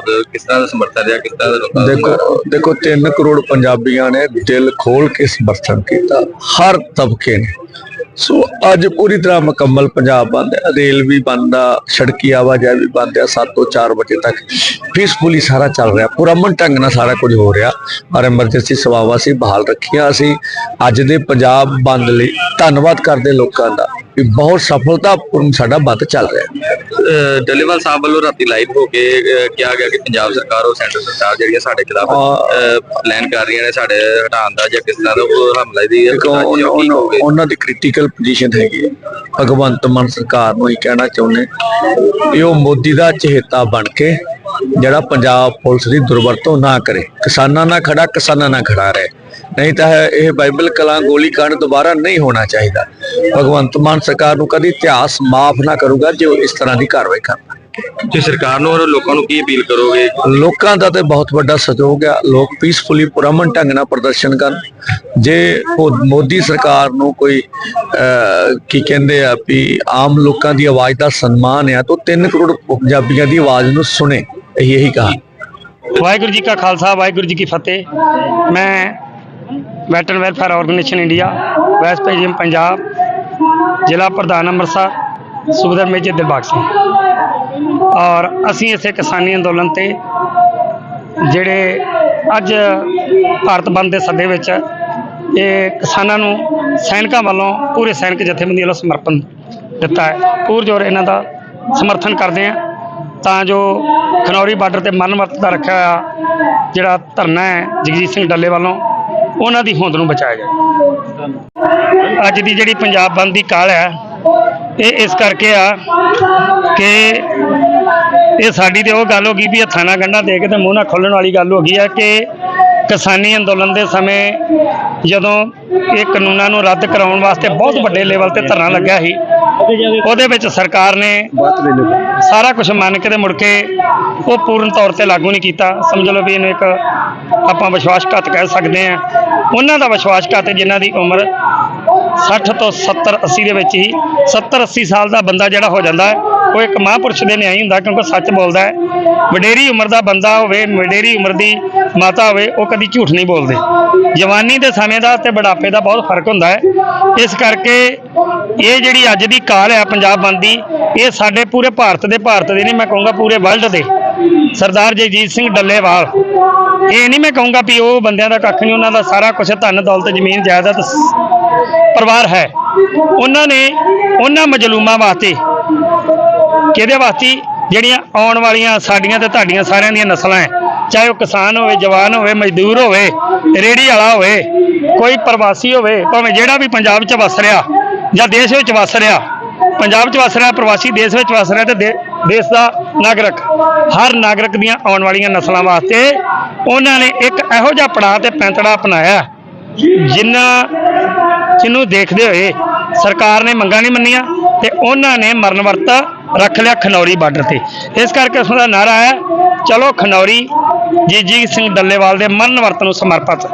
ਪੰਜਾਬ ਦਾ ਕਿਸ ਤਰ੍ਹਾਂ ਦਾ ਸਮਰਥਨ ਰਿਹਾ ਕਿਸ ਤਰ੍ਹਾਂ ਦਾ ਲੋਕਾਂ ਦਾ ਦੇਖੋ ਦੇਖੋ 3 ਕਰੋੜ ਪੰਜਾਬੀਆਂ ਨੇ ਦਿਲ ਖੋਲ ਕੇ ਸਮਰਥਨ ਕੀਤਾ ਹਰ ਤਬਕੇ ਨੇ। ਸੋ ਅੱਜ ਪੂਰੀ ਤਰ੍ਹਾਂ ਮੁਕੰਮਲ ਪੰਜਾਬ ਬੰਦ ਹੈ ਰੇਲ ਵੀ ਬੰਦ ਆ ਸੜਕੀ ਆਵਾਜਾਈ ਵੀ ਬੰਦ ਆ 7 ਤੋਂ 4 ਵਜੇ ਤੱਕ ਪੀਸਫੁਲੀ ਸਾਰਾ ਚੱਲ ਰਿਹਾ ਪੁਰਮਨ ਢੰਗ ਨਾਲ ਸਾਰਾ ਕੁਝ ਹੋ ਰਿਹਾ। ਔਰ ਐਮਰਜੈਂਸੀ ਸੇਵਾਵਾਂ ਸੀ ਬਹਾਲ ਰੱਖੀਆਂ ਅਸੀਂ ਅੱਜ ਦੇ ਪੰਜਾਬ ਬੰਦ ਲਈ ਧੰਨਵਾਦ ਕਰਦੇ ਲੋਕਾਂ ਦਾ ਵੀ ਬਹੁਤ ਸਫਲਤਾਪੂਰਨ ਸਾਡਾ ਬੰਦ ਚੱਲ ਰਿਹਾ। ਡੱਲੇਵਾਲ ਸਾਹਿਬ ਵੱਲੋਂ ਰਾਤੀ ਲਾਈਵ ਹੋ ਕੇ ਅਹ ਕਿਹਾ ਗਿਆ ਕਿ ਪੰਜਾਬ ਸਰਕਾਰ ਔਰ ਸੈਂਟਰ ਸਰਕਾਰ ਜਿਹੜੀ ਹੈ ਸਾਡੇ ਖਿਲਾਫ ਪਲਾਨ ਕਰ ਰਹੀਆਂ ਨੇ ਸਾਡੇ ਹਟਾਉਣ ਦਾ ਜਾਂ ਕਿਸ ਤਰ੍ਹਾਂ ਦਾ ਉਹ ਹਮਲਾ ਦੀ ਹੈ ਉਹਨਾਂ ਦੀ ਕ੍ਰਿਟੀਕਲ ਪੋਜੀਸ਼ਨ ਹੈਗੀ ਹੈ। ਭਗਵੰਤ ਮਾਨ ਸਰਕਾਰ ਨੂੰ ਹੀ ਕਹਿਣਾ ਚਾਹੁੰਦੇ ਕਿ ਉਹ ਮੋਦੀ ਦਾ ਚਹੇਤਾ ਬਣ ਕੇ ਜਿਹੜਾ ਪੰਜਾਬ ਪੁਲਿਸ ਦੀ ਦੁਰਵਰਤੋਂ ਨਾ ਕਰੇ। ਕਿਸਾਨਾਂ ਨਾਲ ਖੜਾ ਕਿਸਾਨਾਂ ਨਾਲ ਖੜਾ ਰਹੇ। ਨਹੀਂ ਤਾਂ ਇਹ ਬਾਈਬਲ ਕਲਾਂ ਗੋਲੀ ਕਾਂਡ ਦੁਬਾਰਾ ਨਹੀਂ ਹੋਣਾ ਚਾਹੀਦਾ। ਭਗਵੰਤ ਮਾਨ ਸਰਕਾਰ ਨੂੰ ਕਦੀ ਇਤਿਹਾਸ ਮਾਫ ਨਾ ਕਰੂਗਾ ਜੇ ਉਹ ਇਸ ਤਰ੍ਹਾਂ ਦੀ ਕਾਰਵਾਈ ਕਰਦਾ ਤੁਸੀਂ ਸਰਕਾਰ ਨੂੰ ਔਰ ਲੋਕਾਂ ਨੂੰ ਕੀ ਅਪੀਲ ਕਰੋਗੇ? ਲੋਕਾਂ ਦਾ ਤੇ ਬਹੁਤ ਵੱਡਾ ਸਹਿਯੋਗ ਆ। ਲੋਕ ਪੀਸਫੁਲੀ ਪੁਰਮਨ ਢੰਗ ਨਾਲ ਪ੍ਰਦਰਸ਼ਨ ਕਰਨ। ਜੇ ਉਹ ਮੋਦੀ ਸਰਕਾਰ ਨੂੰ ਕੋਈ ਕੀ ਕਹਿੰਦੇ ਆ ਵੀ ਆਮ ਲੋਕਾਂ ਦੀ ਆਵਾਜ਼ ਦਾ ਸਨਮਾਨ ਆ ਤਾਂ 3 ਕਰੋੜ ਪੰਜਾਬੀਆਂ ਦੀ ਆਵਾਜ਼ ਨੂੰ ਸੁਣੇ। ਇਹੀ ਇਹੀ ਕਹਾ ਵਾਹਿਗੁਰੂ ਜੀ ਕਾ ਖਾਲਸਾ ਵਾਹਿਗੁਰੂ ਜੀ ਕੀ ਫਤਿਹ। ਮੈਂ veteran welfare organisation India west ਪੇਜੀਐਮ Punjab ਜ਼ਿਲ੍ਹਾ ਪ੍ਰਧਾਨ ਅੰਮ੍ਰਿਤਸਰ ਸੂਬੇਦਾਰ ਮੇਜਰ ਦਿਲਬਾਗ ਸਿੰਘ ਔਰ ਅਸੀਂ ਇਸੇ ਕਿਸਾਨੀ ਅੰਦੋਲਨ ਤੇ ਜਿਹੜੇ ਅੱਜ ਭਾਰਤ ਬੰਦ ਦੇ ਸੱਦੇ ਵਿੱਚ ਇਹ ਕਿਸਾਨਾਂ ਨੂੰ ਸੈਨਿਕਾਂ ਵੱਲੋਂ ਪੂਰੇ ਸੈਨਿਕ ਜਥੇਬੰਦੀ ਵੱਲੋਂ ਸਮਰਪਣ ਦਿੱਤਾ ਹੈ। ਪੂਰਜੋਰ ਇਹਨਾਂ ਦਾ ਸਮਰਥਨ ਕਰਦੇ ਆ ਤਾਂ ਜੋ ਖਨੌਰੀ ਬਾਰਡਰ ਤੇ ਮਨਮਰਤ ਦਾ ਰੱਖਿਆ ਹੋਇਆ ਜਿਹੜਾ ਧਰਨਾ ਹੈ, ਜਗਜੀਤ ਸਿੰਘ ਡੱਲੇ ਵੱਲੋਂ ਉਹਨਾਂ ਦੀ ਹੋਂਦ ਨੂੰ ਬਚਾਇਆ ਜਾਵੇ। ਅੱਜ ਦੀ ਜਿਹੜੀ ਪੰਜਾਬ ਬੰਦ ਦੀ ਕਾਲ ਹੈ, ਇਹ ਇਸ ਕਰਕੇ ਆ ਕਿ ਇਹ ਸਾਡੀ ਤੇ ਉਹ ਗੱਲ ਹੋ ਗਈ ਵੀ ਹੱਥਾਂ ਨਾਲ ਗੰਢਾਂ ਦੇ ਕੇ ਤੇ ਮੂੰਹ ਨਾਲ ਖੋਲਣ ਵਾਲੀ ਗੱਲ ਹੋ ਗਈ ਆ ਕਿ ਕਿਸਾਨੀ ਅੰਦੋਲਨ ਦੇ ਸਮੇਂ ਜਦੋਂ ਇਹ ਕਾਨੂੰਨਾਂ ਨੂੰ ਰੱਦ ਕਰਾਉਣ ਵਾਸਤੇ ਬਹੁਤ ਵੱਡੇ ਲੈਵਲ ਤੇ ਧਰਨਾ ਲੱਗਿਆ ਸੀ, ਉਹਦੇ ਵਿੱਚ ਸਰਕਾਰ ਨੇ ਸਾਰਾ ਕੁਝ ਮੰਨ ਕੇ ਤੇ ਮੁੜ ਕੇ ਉਹ ਪੂਰਨ ਤੌਰ ਤੇ ਲਾਗੂ ਨਹੀਂ ਕੀਤਾ। ਸਮਝ ਲਓ ਵੀ ਇਹਨੂੰ ਇੱਕ ਆਪਾਂ ਵਿਸ਼ਵਾਸਘਾਤ ਕਹਿ ਸਕਦੇ ਆ ਉਹਨਾਂ ਦਾ ਵਿਸ਼ਵਾਸਘਾਤ ਹੈ ਜਿਨ੍ਹਾਂ ਦੀ ਉਮਰ 60 ਤੋਂ 70 80 ਦੇ ਵਿੱਚ ਹੀ 70 80 ਸਾਲ ਦਾ ਬੰਦਾ ਜਿਹੜਾ ਹੋ ਜਾਂਦਾ ਹੈ ਉਹ ਇੱਕ ਮਹਾਂਪੁਰਸ਼ ਦੇ ਨਿਆਈ ਹੁੰਦਾ ਕਿਉਂਕਿ ਸੱਚ ਬੋਲਦਾ ਹੈ। ਵਡੇਰੀ ਉਮਰ ਦਾ ਬੰਦਾ ਹੋਵੇ, ਵਡੇਰੀ ਉਮਰ ਦੀ ਮਾਤਾ ਹੋਵੇ, ਉਹ ਕਦੀ ਝੂਠ ਨਹੀਂ ਬੋਲਦੇ। ਜਵਾਨੀ ਦੇ ਸਮੇਂ ਦਾ ਤੇ ਬੁਢਾਪੇ ਦਾ ਬਹੁਤ ਫ਼ਰਕ ਹੁੰਦਾ ਹੈ। ਇਸ ਕਰਕੇ ਇਹ ਜਿਹੜੀ ਅੱਜ ਦੀ ਕਾਲ ਹੈ ਪੰਜਾਬ ਬੰਦ ਦੀ, ਇਹ ਸਾਡੇ ਪੂਰੇ ਭਾਰਤ ਦੇ ਭਾਰਤ ਦੇ ਨਹੀਂ, ਮੈਂ ਕਹੂੰਗਾ ਪੂਰੇ ਵਰਲਡ ਦੇ। ਸਰਦਾਰ ਜਗਜੀਤ ਸਿੰਘ ਡੱਲੇਵਾਲ। ਇਹ ਨਹੀਂ ਮੈਂ ਕਹੂੰਗਾ ਵੀ ਉਹ ਬੰਦਿਆਂ ਦਾ ਕੱਖ ਨਹੀਂ, ਉਹਨਾਂ ਦਾ ਸਾਰਾ ਕੁਝ ਧਨ, ਦੌਲਤ, ਜ਼ਮੀਨ, ਜਾਇਦਾਦ ਪਰਿਵਾਰ ਹੈ। ਉਹਨਾਂ ਨੇ, ਉਹਨਾਂ ਮਜਲੂਮਾਂ ਵਾਸਤੇ ਕਿਹਦੇ ਵਾਸਤੇ? ਜਿਹੜੀਆਂ ਆਉਣ ਵਾਲੀਆਂ ਸਾਡੀਆਂ ਤੇ ਤੁਹਾਡੀਆਂ ਸਾਰਿਆਂ ਦੀਆਂ ਨਸਲਾਂ ਹੈ ਚਾਹੇ ਉਹ ਕਿਸਾਨ ਹੋਵੇ, ਜਵਾਨ ਹੋਵੇ, ਮਜ਼ਦੂਰ ਹੋਵੇ ਰੇੜੀ ਵਾਲਾ ਹੋਵੇ, ਕੋਈ ਪ੍ਰਵਾਸੀ ਹੋਵੇ, ਭਾਵੇਂ ਜਿਹੜਾ ਵੀ ਪੰਜਾਬ 'ਚ ਵਸ ਰਿਹਾ ਜਾਂ ਦੇਸ਼ ਵਿੱਚ ਵਸ ਰਿਹਾ। ਪੰਜਾਬ 'ਚ ਵਸ ਰਿਹਾ, ਪ੍ਰਵਾਸੀ ਦੇਸ਼ ਵਿੱਚ ਵਸ ਰਿਹਾ ਤੇ ਦੇ- ਦੇਸ਼ ਦਾ ਨਾਗਰਿਕ, ਹਰ ਨਾਗਰਿਕ ਦੀਆਂ ਆਉਣ ਵਾਲੀਆਂ ਨਸਲਾਂ ਵਾਸਤੇ ਉਹਨਾਂ ਨੇ ਇੱਕ ਇਹੋ ਜਿਹਾ ਪੜਾਅ ਤੇ ਪੈਂਤੜਾ ਅਪਣਾਇਆ ਜਿਨ੍ਹਾਂ ਜਿਹਨੂੰ ਦੇਖਦੇ ਹੋਏ ਸਰਕਾਰ ਨੇ ਮੰਗਾਂ ਨਹੀਂ ਮੰਨੀਆਂ ਤੇ ਉਹਨਾਂ ਨੇ ਮਰਨ ਵਰਤਾ ਰੱਖ ਲਿਆ ਖਨੌਰੀ ਬਾਰਡਰ ਤੇ। ਇਸ ਕਰਕੇ ਉਸ ਦਾ ਨਾਰਾ ਹੈ, ਚਲੋ ਖਨੌਰੀ, ਜੀਜੀ ਸਿੰਘ ਡੱਲੇਵਾਲ ਦੇ ਮਰਨ ਵਰਤ ਨੂੰ ਸਮਰਪਿਤ।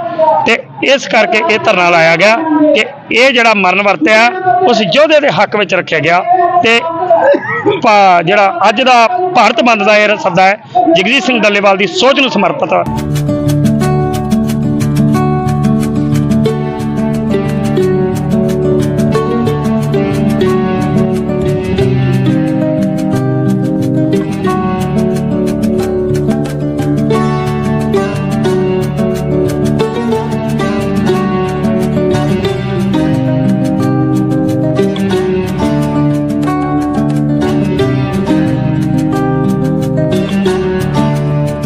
ਤੇ ਇਸ ਕਰਕੇ ਇਹ ਧਰਨਾ ਲਾਇਆ ਗਿਆ ਕਿ ਇਹ ਜਿਹੜਾ ਮਰਨ ਵਰਤ ਹੈ ਉਸ ਯੋਧੇ ਦੇ ਹੱਕ ਵਿੱਚ ਰੱਖਿਆ ਗਿਆ। ਤੇ ਜਿਹੜਾ ਅੱਜ ਦਾ ਭਾਰਤ ਬੰਦ ਦਾ ਇਹ ਸੱਦਾ ਹੈ, ਜਗਜੀਤ ਸਿੰਘ ਡੱਲੇਵਾਲ ਦੀ ਸੋਚ ਨੂੰ ਸਮਰਪਿਤ।